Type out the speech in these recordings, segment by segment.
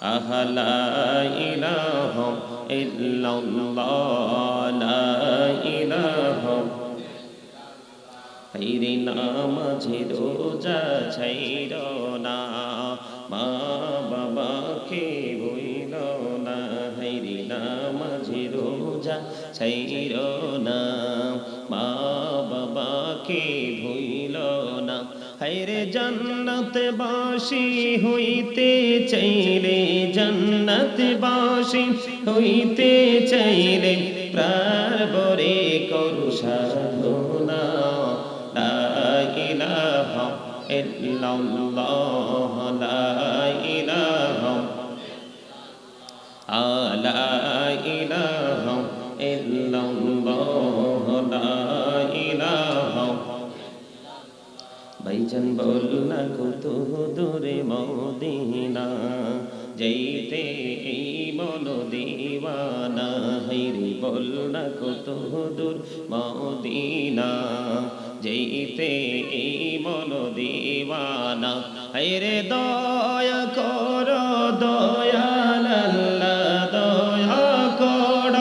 আহলা ইলাহা ইল্লাল্লাহ, লা ইলাহা। হাইরে নামাজে রোজা ছাইর না, মা বাবাকে বইল না। হাইরে নামাজে রোজা ছাইর না, মা বাবাকে ভুইল না হাইরে জান্নাত বাসি হইতে চাইলে জান্নাত বাসি হইতে চাইলে প্রার বরে করু সাধনা। লা ইলাহা ইল্লাল্লাহ, লা ইলাহা, আলা ইলাহা ইল্লাল্লাহ ভাইজান বল না কত দূরে মদিনা, যাইতে এই বল দিওয়ানা হাইরে বল না কত দূর মদিনা, যাইতে এই বল দিওয়ানা হাইরে দয়া কর, দয়াল দয়া কর।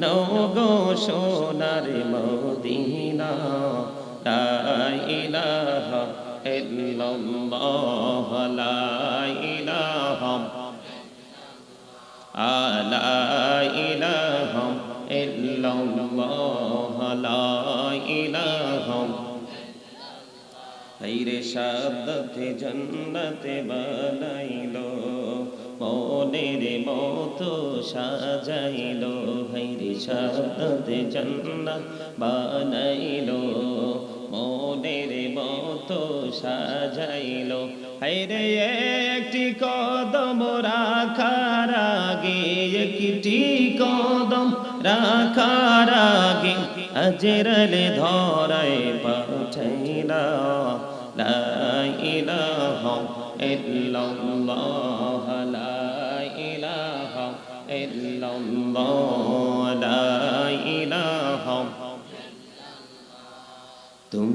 নগো সোনার মদিনা ইলাহা ইল্লাল্লাহ, লা ইলাহা আলা ইলাহা ইল্লাল্লাহ, লা ইলাহা হাইরে সাদতে জন্নতে বানাইলো মনের মতো সাজাইলো হাইরে সাদতে জন্নত বানাইলো মনের মতো সাজাইলো। হাইরে একটি কদম রাখার আগে, একটি কদম রাখার আগে আজরালে ধরায় পাঠাইলা। লা ইলাহা ইল্লাল্লাহ, লা ইলাহা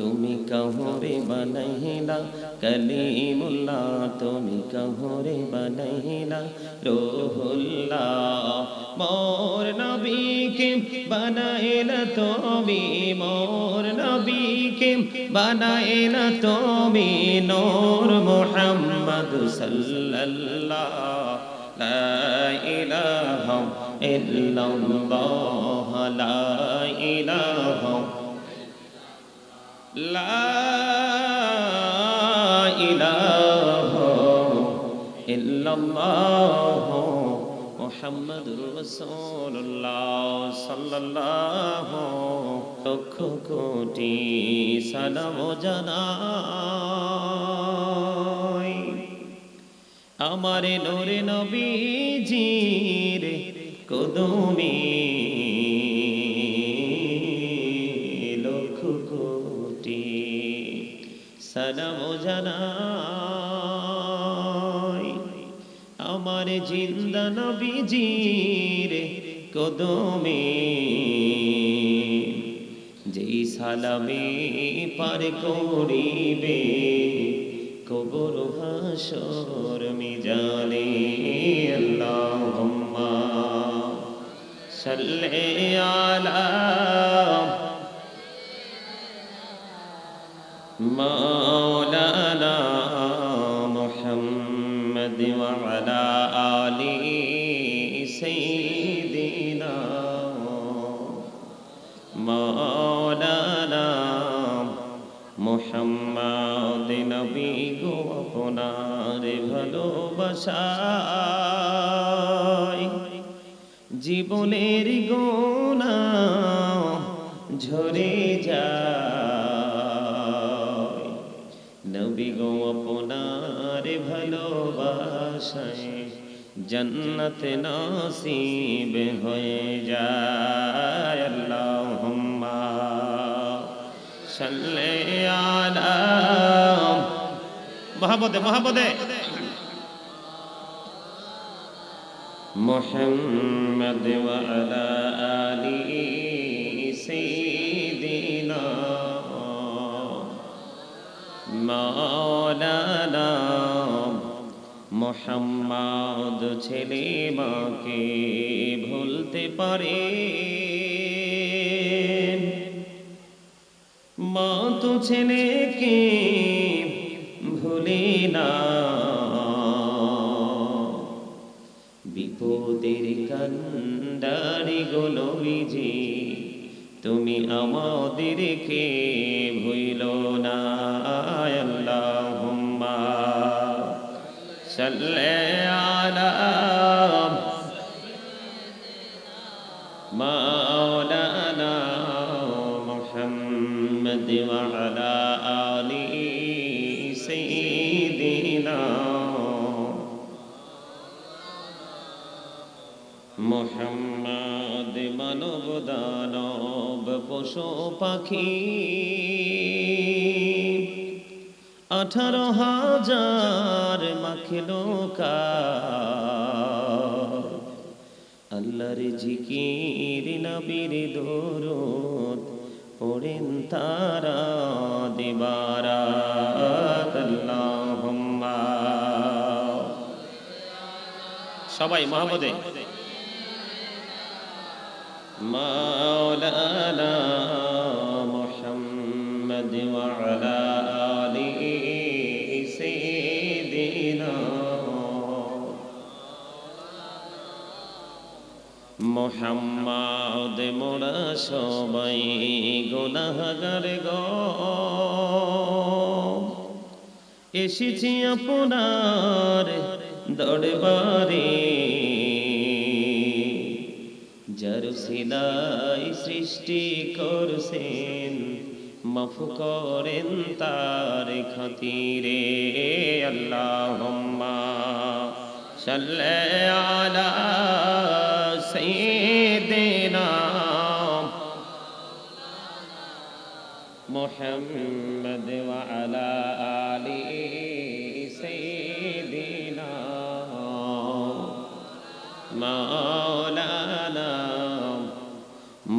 তুমি কহরে বনহিলা কলিমুল্লাহ তুমি কহরে বনহিলা রোহুল্লাহ, মোর নবীকে বানাইল তুমি, মোর নবীকে বানাইল তুমি, নূর মুহাম্মদ সাল্লাল্লাহ, লা ইলাহা ইল্লাল্লাহ, লা ইলাহা মোহাম্মদুর রসুল্লাহ সাল্লাল্লাহ লক্ষ কোটি সালাম জানাই। আমার নরে নবীজির কদমী সালাম জানাই। আমার জিন্দা নবীজির কদমে যেই সালামে পার করিবে, কবর হাসর মিজানে আল্লাহুম্মা সাল্লি আলা مولانا محمد وعلى آل سيدنا مولانا মোহাম্মদ নবী গো আপনার ভালোবাসায় জীবনের গোনা ঝরে যায় ভালোবাসায় জন্নত নসিব হয়ে যায় আল্লাহুম্মা সাল্লি আলা মহাবদে মহাবদে محمد وعلى آل سيدنا مولانا মোহাম্মদ ছেলে মাকে ভুলতে পারে মা তো ছেলেকে ভুলে না। বিপদের কান্ডারি গনবিজি তুমি আমাদেরকে ভুইল না। সাল্লি আলা مولانا محمد وعلى آل سيدنا মোহাম্মদ মানব দানব পশু পাখি আঠারো হাজার মাখলোকা আল্লাহর জিকির নবীর দরুদ পড়েন তারা দেবারা সবাই মহাবদে মাওলানা মোহাম্মদ, মোরা সবাই গুনাহগার গো। এসেছি আপনার দরবারে। যার সিলাই সৃষ্টি করছেন, মাফ করেন তার খাতিরে। আল্লাহুম্মা সাল্লি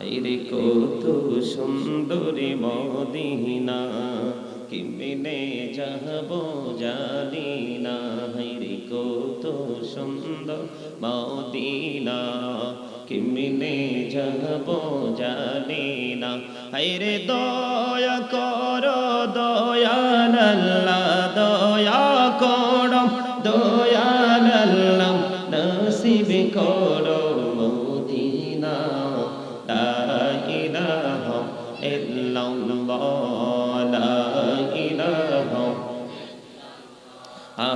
রে কত সুন্দরী মদিনা, কেমনে যাব জানি না রে কত সুন্দর মদিনা, কেমনে যাব জানি না রে দয়া কর দয়াল দয়া কর দয়াল আল্লাহ নসিব কর।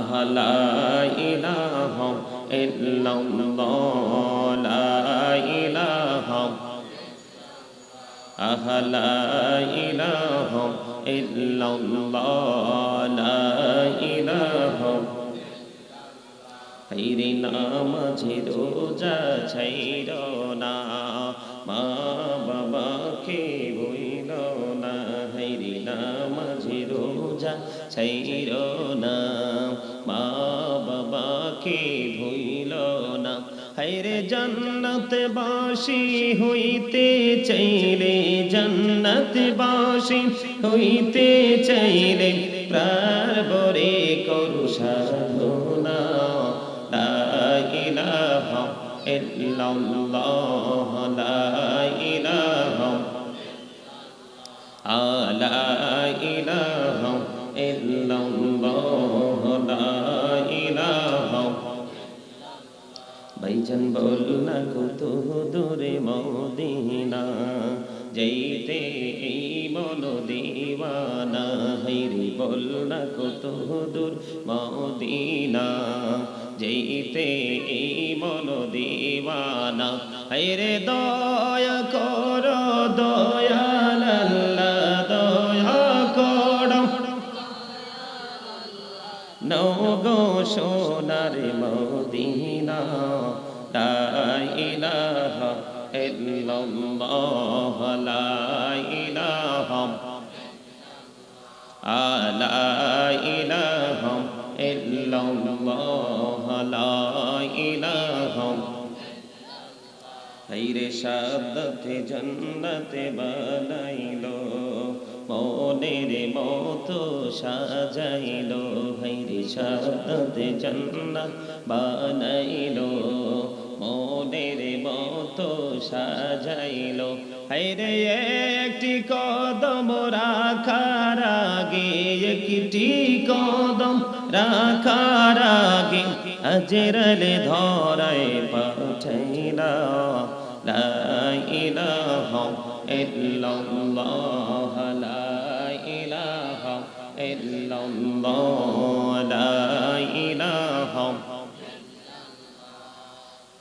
লা ইলাহা ইল্লাল্লাহ, লা ইলাহা। আহ, লা ইলাহা ইল্লাল্লাহ, লা ইলাহা। হাইরে নামাজে রোজা ছাইর না, মা বাবাকে বইল না। হাইরে নামাজে রোজা ছাইর না মা বাবাকে ভুইল না। হাইরে জন্নত বাসি হইতে চাইলে জন্নত বাসি হইতে চাইলে প্রাণ বরে করু সাধনা। লা ইলাহা ইল্লাল্লাহ, লা ইলাহা লা ইলাহা ইল্লাল্লাহ লা ইলাহা ভাইজান বল না কত দূরে মদিনা, যেইতে এই মন দিওয়ানা হাইরে বল না কত দূর মদিনা, যেইতে এই মন দিওয়ানা হাইরে দয়া কর দয়াল দয়া কর। নগো সোনার মদিনা লা ইলাহা ইল্লাল্লাহ, লা ইলাহা আলা ইলাহা ইল্লাল্লাহ, লা ইলাহা হাইরে সাদতে জন্নতে বানাইলো, মনের মতো সাজাইলো, হাইরে সাদতে জন্নত বানাইলো। মনের মতো সাজাইলো। হাইরে একটি কদম রাখার আগে একটি কদম রাখার আগে আজরালে ধরায় পাঠাইলা। লা ইলাহা ইল্লাল্লাহ, লা ইল্লাল্লাহ, লা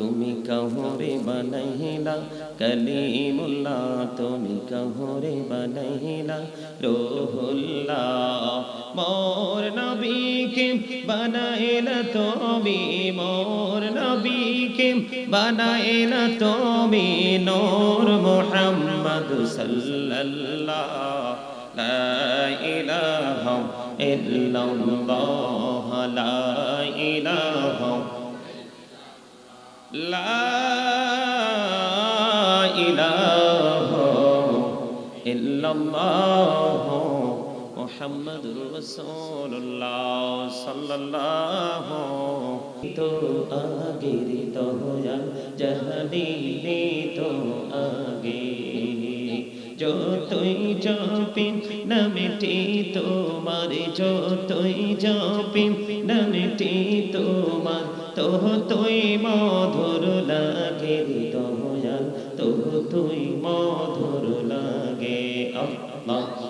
তুমি কহরে বানাইলা, কলিমুল্লাহ তুমি কহরে বানাইলা, রোহুল্লাহ, মোর নবীকে বানাইলা তুমি, মোর নবীকে বানাইলা তুমি, নূর মুহাম্মদ সাল্লাল্লাহ, লা ইলাহা ইল্লাল্লাহ, লা ইলাহা মোহাম্মদুর রসুল্লাহ সাল্লাল্লাহ তো আগে তো জাহানি তো আগে যতই জপি নামেটি তোমার, যতই জপি নামেটি তোমার তোহ তুই মধুর লাগে দয়াল তোহ তুই মধুর লাগে আল্লাহ।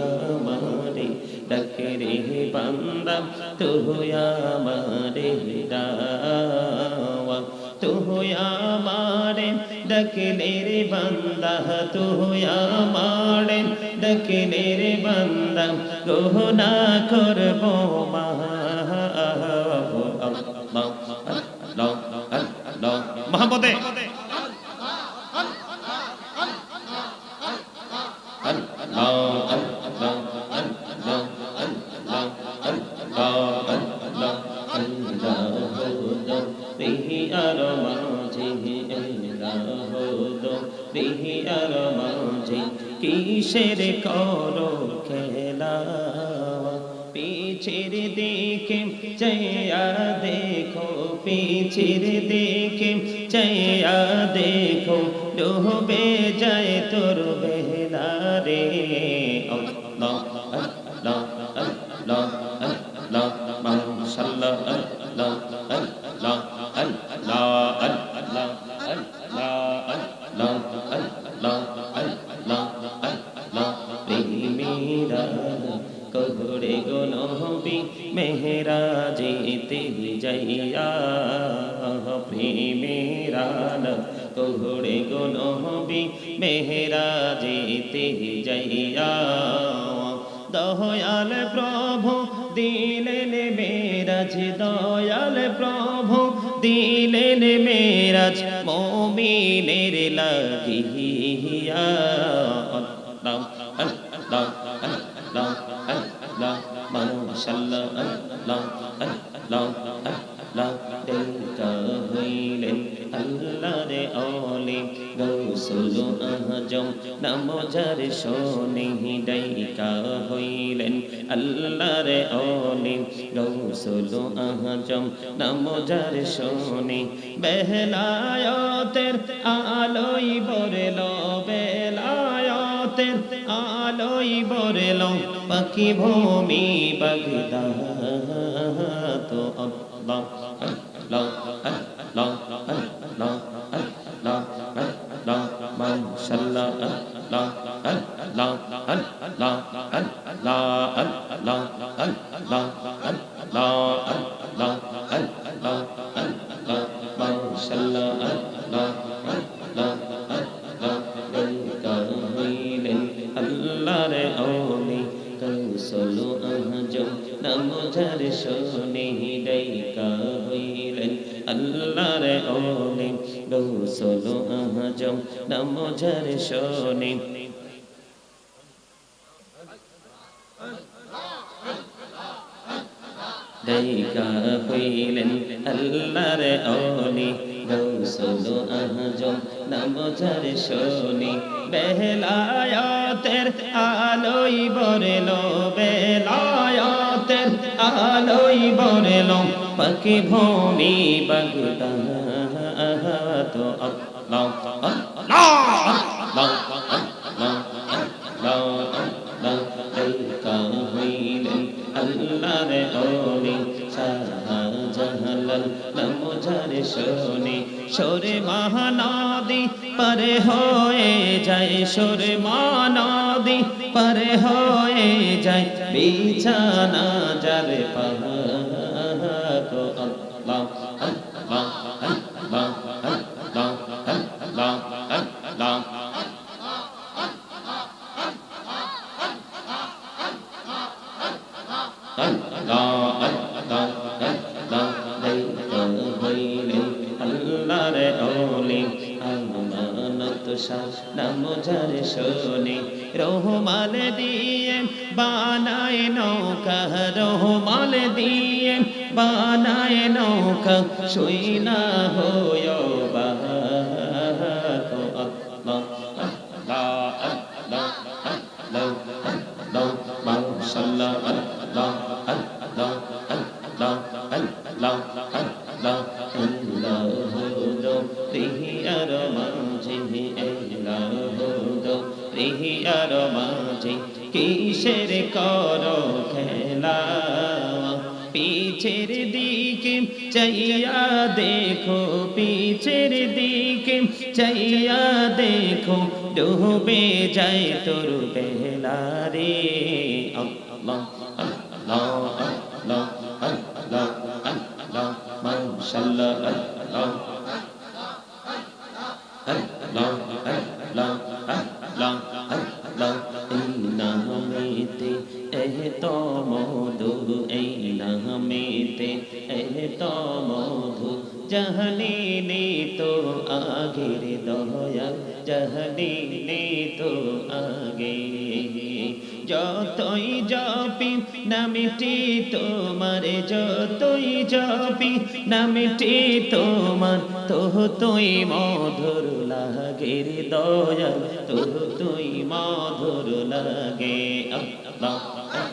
আমারে ডাক রে বান্দা তুই আমারে ডাওয়া তুই আমারে ডাকলে রে বান্দা তুই আমারে ডাকলে রে বান্দা গহনা করব মা মহাপদে কিসের করো খেলা। পিছের দিকে চাইয়া দেখো, পিছের দিকে চাইয়া দেখো। ডুবে যায় তোর বেলা রে। দয়াল প্রভু দিলেন মেরাজ দয়াল প্রভু দিলেন মেরাজ মমিনের লাগিয়া আজম নামজার শোনে ডাইকা হইলেন আল্লাহর অলি গৌসুল আজম নামজার শোনে বেহলায়তের আলোই বরল বেলায়তের আলোই বরল পাখি ভূমি বাগদা তো আল্লাহ আল্লাহ আল্লাহ আল্লাহ। শোনে। ডাইকা হইলেন আল্লাহর আওলি গৌসল আহজম নামজার শোনি। বেলায়াতের আলোই বরেল বেলায়াতের আলোই বরেল পাখি ভূমি বাগদা যায় সুর মানদি পর হয়ে যায় বিছানা যার পাহা রহমাল দিয়ে বানায় নৌকা শুই না হয় কিসের কর খেলা পিছের দিকে চাইয়া দেখো পিছের দিকে চাইয়া দেখো ডুবে যায় তোর বেলা রে আল্লাহ আল্লাহ নামেতে এহ তো মধু। জহনি নে তো আগের দয়া জহনি নে তো আগে। যতই জপি, নামিটি তোমার, যতই জপি, নামিটি তোমার। তো তুই মধুর লাগে লাগে রে দয়াল তোর তুই মধুর লাগে। আল্লাহ।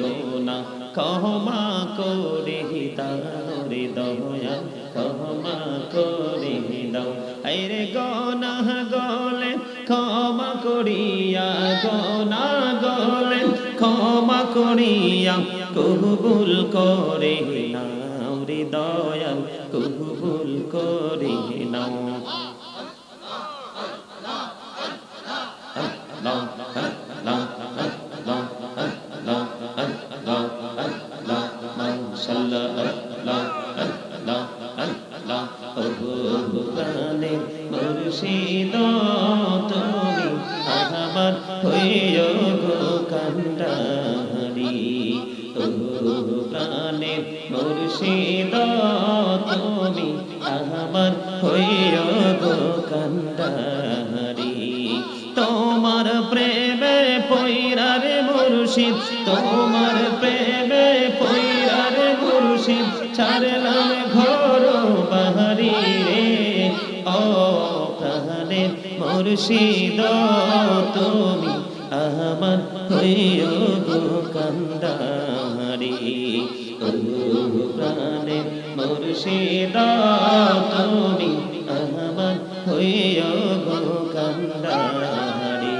গোনা ক্ষমা করে তারে দয়া ক্ষমা করে দাও আরে গোনা গলে, ক্ষমা করিয়া গোনা গলে, ক্ষমা করিয়া কবুল করে নাও রে কবুল নাও। প্রাণে মুর্শিদ তুমি আমার হইও গো কান্ডারি প্রাণে মুর্শিদ তুমি আমার গো তোমার প্রেমে পৈরারে মুর্শিদ, তোমার মুর্শিদ, তুমি আমার হইও গো কান্দারি। প্রাণে মুর্শিদ, তুমি আমার হইও গো কান্দারি।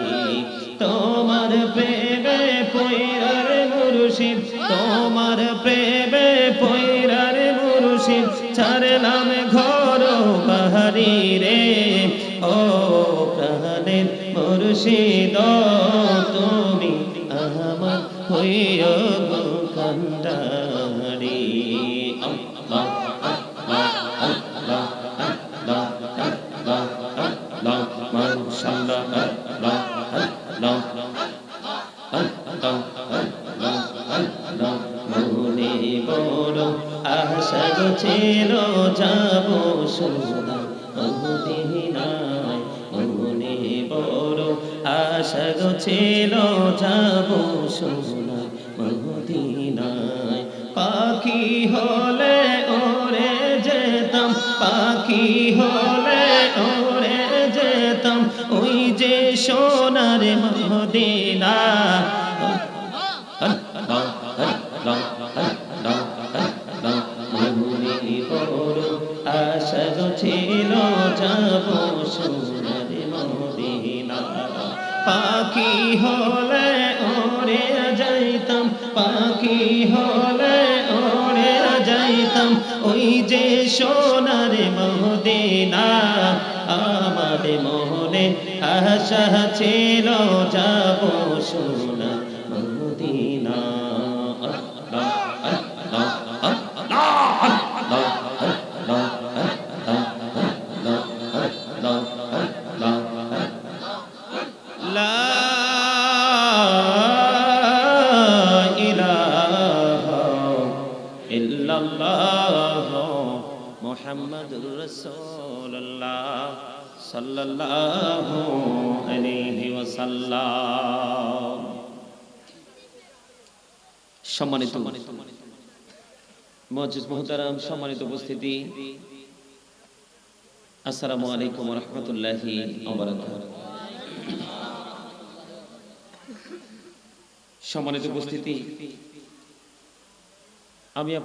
তোমার প্রেমে পৈরার মুর্শিদ, তোমার প্রেমে পৈরার মুর্শিদ, ছাড়লাম ঘর বাহারি রে। ও মুর্শিদ তুমি আমার হইও পাখি হলে ওরে যেতাম, পাখি হলে ওরে যেতাম। ওই যে সোনার মদিনা। ছিল যাব সোনার পাখি হলে ওরে যাইতাম, পাখি হলে যে সোনার মহদিনা আমার মনে আশা ছিল যাব সাল্লাল্লাহু আলাইহি ওয়াসাল্লাম। সম্মানিত মজিদ মোহতারাম সম্মানিত উপস্থিতি। আসসালামু আলাইকুম রহমতুল্লাহি সম্মানিত উপস্থিতি আমি